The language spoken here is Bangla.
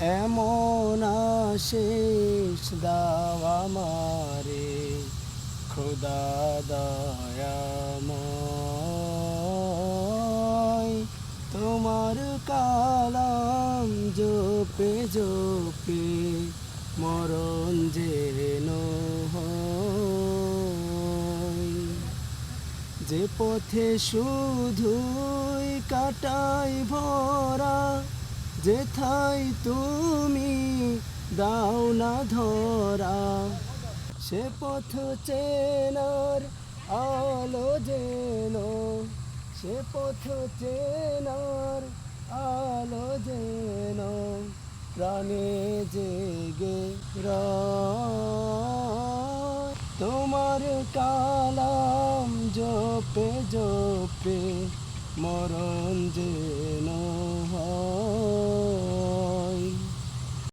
এমন আশিস দাওয়া মারে খোদা দয়াময়। তোমার কালাম জোপে, জপে, মরণ হয়। যে পথে শুধুই কাটাই ভরা যেথাই তুমি দাও না ধরা, সে পথ চেনার আলো যেন, সে পথ চেনার আলো যেন, প্রাণে জেগে রয়। তোমার কালাম জপে জপে মরণ যেন